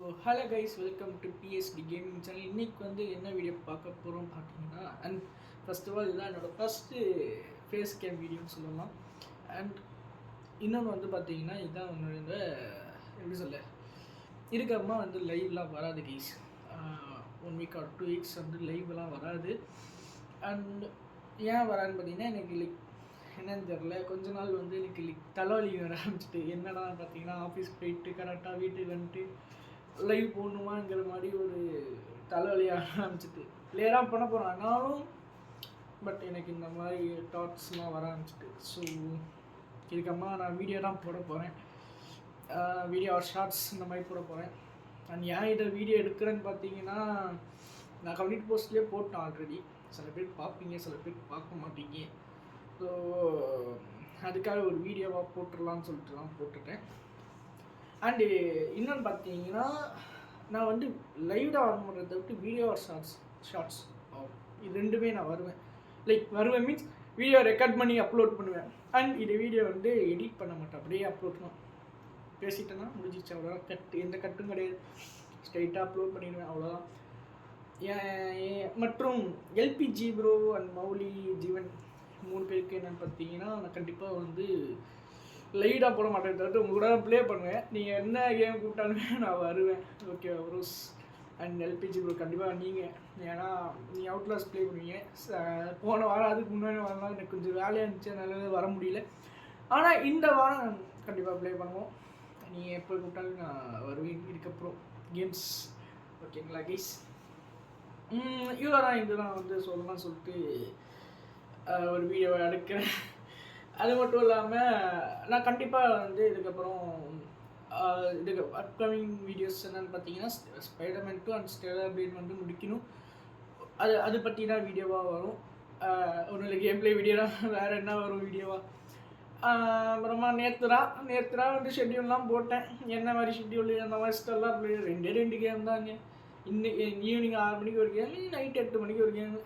Hello guys welcome to BST gaming channel இன்னைக்கு வந்து என்ன வீடியோ பார்க்க போகிறோம் பார்த்தீங்கன்னா அண்ட் ஃபர்ஸ்ட் ஆஃப் ஆல் இதுதான் என்னோட ஃபஸ்ட்டு ஃபேஸ் கேம் வீடியோன்னு சொல்லலாம். அண்ட் இன்னொன்று வந்து பார்த்தீங்கன்னா இதுதான் என்னோட எப்படி சொல்ல இதுக்கப்புறமா வந்து லைவ்லாம் வராது guys one week or two weeks வந்து லைவ்லாம் வராது. அண்ட் ஏன் வரான்னு பார்த்தீங்கன்னா எனக்கு லைக் என்னன்னு தெரில கொஞ்ச நாள் வந்து எனக்கு லைக் தலைவலி வர ஆரம்பிச்சிட்டு என்னடா பார்த்தீங்கன்னா ஆஃபீஸ் போயிட்டு கரெக்டாக வீட்டுக்கு வந்துட்டு லைவ் போடணுமாங்கிற மாதிரி ஒரு தலைவலியாக ஆரம்பிச்சிட்டு. கிளியராக பண்ண போகிறேன் ஆனாலும் பட் எனக்கு இந்த மாதிரி தாட்ஸ்லாம் வர ஆரம்பிச்சிட்டு. ஸோ இதுக்கப்புறமா நான் வீடியோ தான் போட போகிறேன் வீடியோ ஷார்ட்ஸ் இந்த மாதிரி போட போகிறேன் அண்ட் ஏன் இதை வீடியோ எடுக்கிறேன்னு பார்த்தீங்கன்னா நான் கம்யூனிட்டி போஸ்ட்லேயே போட்டேன் ஆல்ரெடி சில பேர் பார்ப்பீங்க சில பேர் பார்க்க மாட்டீங்க. ஸோ அதுக்காக ஒரு வீடியோவாக போட்டுடலாம்னு சொல்லிட்டு தான் போட்டுட்டேன். அண்டு இன்னொன்று பார்த்தீங்கன்னா நான் வந்து லைவ்டாக வர பண்ணுறத விட்டு வீடியோ ஷார்ட்ஸ் ஷார்ட்ஸ் இது ரெண்டுமே நான் வருவேன். லைக் வருவேன் மீன்ஸ் வீடியோ ரெக்கார்ட் பண்ணி அப்லோட் பண்ணுவேன். அண்ட் இது வீடியோ வந்து எடிட் பண்ண மாட்டேன். அப்படியே அப்லோட் பண்ணுவேன் பேசிட்டேன்னா முடிஞ்சிச்சு அவ்வளோதான் கட் எந்த கட்டும் கிடையாது. ஸ்ட்ரைட்டாக அப்லோட் பண்ணிடுவேன். அவ்வளோதான் ஏன் மற்றும் LPG bro and Mouli Jeevan மூணு பேருக்கு என்னென்னு பார்த்தீங்கன்னா நான் கண்டிப்பாக வந்து லைட்டாக போட மாட்டேன். தவிர்த்து உங்கள் கூட ப்ளே பண்ணுவேன். நீங்கள் என்ன கேம் கூப்பிட்டாலுமே நான் வருவேன். Okay bros and LPG bro கண்டிப்பாக நீங்கள் ஏன்னா நீ அவுட்லாஸ் ப்ளே பண்ணுவீங்க. போன வாரம் அதுக்கு முன்னாடி வரலாம் எனக்கு கொஞ்சம் வேலையாக இருந்துச்சு. அதனால வர முடியல. ஆனால் இந்த வாரம் கண்டிப்பாக ப்ளே பண்ணுவோம். நீங்கள் எப்போ கூப்பிட்டாலும் நான் வருவேன். இதுக்கப்புறம் கேம்ஸ் ஓகேங்களா கைஸ் இவ்வளோ தான் இதெல்லாம் வந்து சொல்லலாம் சொல்லிட்டு ஒரு வீடியோ எடுக்கிறேன். அது மட்டும் இல்லாமல் நான் கண்டிப்பாக வந்து இதுக்கப்புறம் இதுக்கு அப்கமிங் வீடியோஸ் என்னென்னு பார்த்தீங்கன்னா Spiderman two and Stellar Blade வந்து முடிக்கணும். அது அது பற்றி தான் வீடியோவாக வரும். ஒன்றும் இல்லை கேம் ப்ளே வீடியோ தான். வேறு என்ன வரும் வீடியோவாக அப்புறமா நேற்று தான் நேற்று தான் வந்து ஷெட்யூல்லாம் போட்டேன். என்ன மாதிரி ஷெட்யூல் அந்த மாதிரி ஸ்டெல்லாம் ரெண்டே ரெண்டு கேம் தாங்க இன்னைக்கு ஈவினிங் ஆறு மணிக்கு ஒரு கேம் நைட் எட்டு மணிக்கு ஒரு கேம்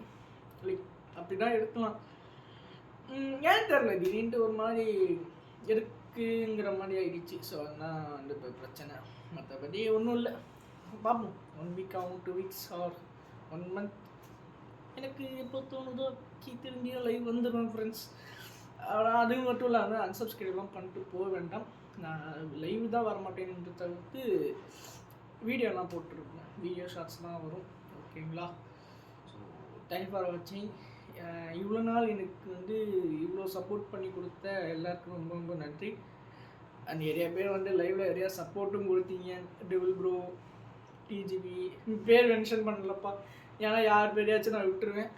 லைக் அப்படி தான் எடுக்கலாம். ஏன் தெரில திடீர்னு ஒரு மாதிரி இருக்குங்கிற மாதிரி ஆகிடுச்சு ஸோ அதான் வந்து இப்போ பிரச்சனை. மற்றபடி ஒன்றும் இல்லை. பார்ப்போம் ஒன் வீக் ஆகும் two weeks or one month எனக்கு எப்போ தோணுதோ கீ திரும்பியும் லைவ் வந்துடும் ஃப்ரெண்ட்ஸ் அது மட்டும் இல்லாமல் அன்சப்ஸ்கிரைப்லாம் பண்ணிட்டு போக வேண்டாம். நான் லைவ் தான் வரமாட்டேன்னு தவிர்த்து வீடியோலாம் போட்டிருப்பேன். வீடியோ ஷார்ட்ஸ்லாம் வரும். ஓகேங்களா ஸோ தேங்க் ஃபார் வாட்சிங் இவ்வளோ நாள் எனக்கு வந்து இவ்வளோ சப்போர்ட் பண்ணி கொடுத்த எல்லாருக்கும் ரொம்ப ரொம்ப நன்றி. அண்ட் நிறைய பேர் வந்து லைவில் நிறையா சப்போர்ட்டும் கொடுத்தீங்க. டெவில் ப்ரோ டிஜிபி பேர் மென்ஷன் பண்ணலப்பா. ஏன்னா யார் பேரையாச்சும் நான் விட்டுருவேன்.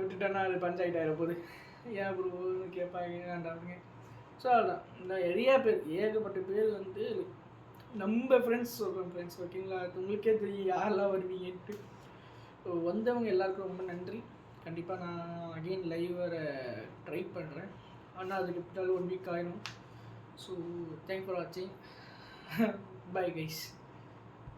விட்டுட்டேன்னா அது பஞ்சாயத்து ஆகிட போகுது. ஏன் ப்ரோன்னு கேட்பாங்க வேண்டாங்க ஸோ அதான். இந்த நிறைய பேர் ஏகப்பட்ட பேர் வந்து நம்ம ஃப்ரெண்ட்ஸ் சொல்கிறேன் ஃப்ரெண்ட்ஸ் ஓகேங்களா அது உங்களுக்கே தெரியும் யாரெல்லாம் வருவீங்கன்ட்டு. வந்தவங்க எல்லாருக்கும் ரொம்ப நன்றி. கண்டிப்பாக நான் அகெயின் லைவ் வர ட்ரை பண்ணுறேன் ஆனால் அதுக்கு பின்னாலும் ஒன் வீக் ஆயிடும் ஸோ தேங்க் ஃபார் வாட்சிங் பை கைஸ்